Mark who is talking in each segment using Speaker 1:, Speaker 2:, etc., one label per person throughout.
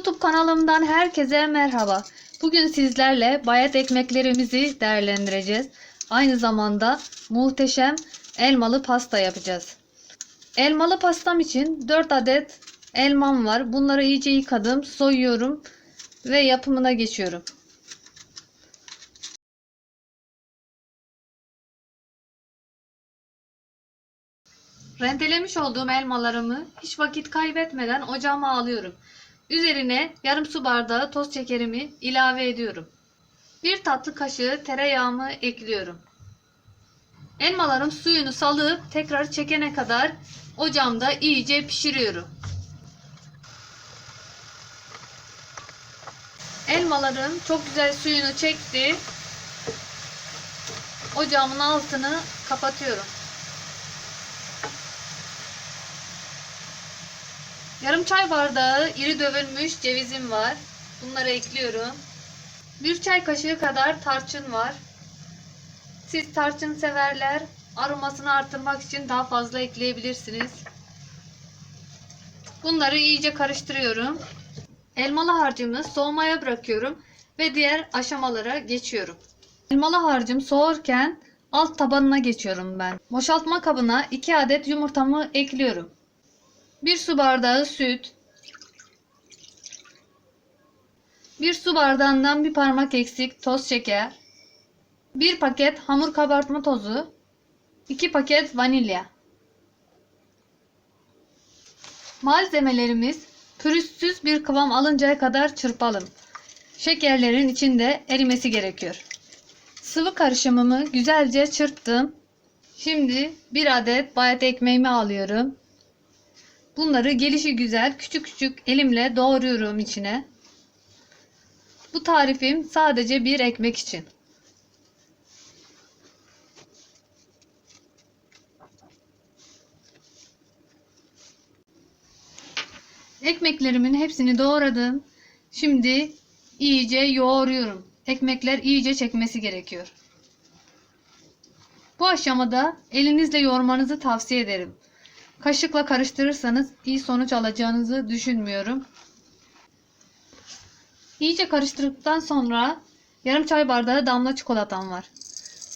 Speaker 1: YouTube kanalımdan herkese merhaba. Bugün sizlerle bayat ekmeklerimizi değerlendireceğiz. Aynı zamanda muhteşem elmalı pasta yapacağız. Elmalı pastam için 4 adet elmam var. Bunları iyice yıkadım, soyuyorum ve yapımına geçiyorum. Rendelemiş olduğum elmalarımı hiç vakit kaybetmeden ocağıma alıyorum. Üzerine yarım su bardağı toz şekerimi ilave ediyorum. Bir tatlı kaşığı tereyağımı ekliyorum. Elmalarım suyunu salıp tekrar çekene kadar ocağımda iyice pişiriyorum. Elmalarım çok güzel suyunu çekti. Ocağımın altını kapatıyorum. Yarım çay bardağı iri dövülmüş cevizim var. Bunları ekliyorum. Bir çay kaşığı kadar tarçın var. Siz tarçın severler. Aromasını artırmak için daha fazla ekleyebilirsiniz. Bunları iyice karıştırıyorum. Elmalı harcımı soğumaya bırakıyorum ve diğer aşamalara geçiyorum. Elmalı harcım soğurken alt tabanına geçiyorum ben. Boşaltma kabına 2 adet yumurtamı ekliyorum. 1 su bardağı süt, 1 su bardağından bir parmak eksik toz şeker, 1 paket hamur kabartma tozu, 2 paket vanilya. Malzemelerimiz pürüzsüz bir kıvam alıncaya kadar çırpalım. Şekerlerin içinde erimesi gerekiyor. Sıvı karışımımı güzelce çırptım. Şimdi bir adet bayat ekmeğimi alıyorum. Bunları gelişi güzel küçük küçük elimle doğruyorum içine. Bu tarifim sadece bir ekmek için. Ekmeklerimin hepsini doğradım. Şimdi iyice yoğuruyorum. Ekmekler iyice çekmesi gerekiyor. Bu aşamada elinizle yoğurmanızı tavsiye ederim. Kaşıkla karıştırırsanız iyi sonuç alacağınızı düşünmüyorum. İyice karıştırdıktan sonra yarım çay bardağı damla çikolatam var.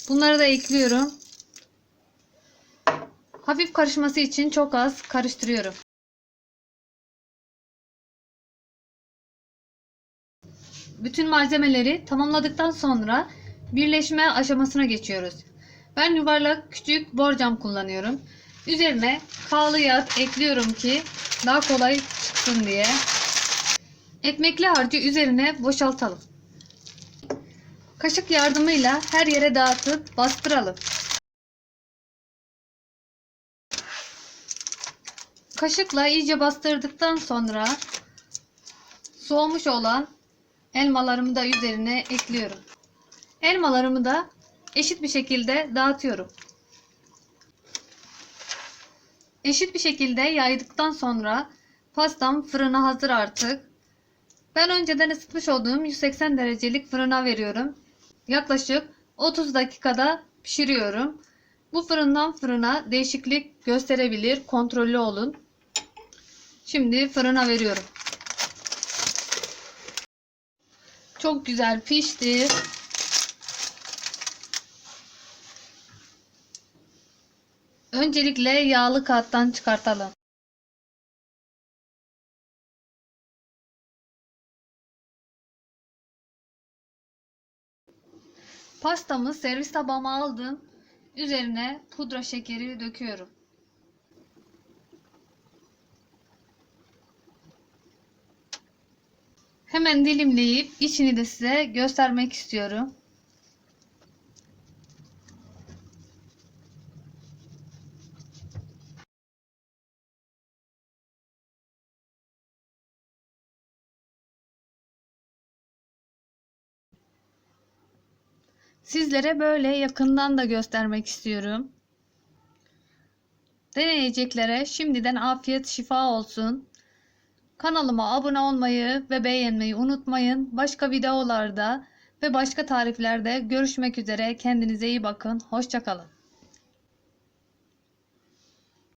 Speaker 1: Bunları da ekliyorum. Hafif karışması için çok az karıştırıyorum. Bütün malzemeleri tamamladıktan sonra birleşme aşamasına geçiyoruz. Ben yuvarlak küçük borcam kullanıyorum. Üzerine kağlı yağ ekliyorum ki daha kolay çıksın diye. Ekmekli harcı üzerine boşaltalım. Kaşık yardımıyla her yere dağıtıp bastıralım. Kaşıkla iyice bastırdıktan sonra soğumuş olan elmalarımı da üzerine ekliyorum. Elmalarımı da eşit bir şekilde dağıtıyorum. Eşit bir şekilde yaydıktan sonra pastam fırına hazır artık. Ben önceden ısıtmış olduğum 180 derecelik fırına veriyorum. Yaklaşık 30 dakikada pişiriyorum. Bu fırından fırına değişiklik gösterebilir. Kontrollü olun. Şimdi fırına veriyorum. Çok güzel pişti. Öncelikle yağlı kağıttan çıkartalım. Pastamı servis tabağıma aldım. Üzerine pudra şekeri döküyorum. Hemen dilimleyip içini de size göstermek istiyorum. Sizlere böyle yakından da göstermek istiyorum. Deneyeceklere şimdiden afiyet şifa olsun. Kanalıma abone olmayı ve beğenmeyi unutmayın. Başka videolarda ve başka tariflerde görüşmek üzere. Kendinize iyi bakın. Hoşçakalın.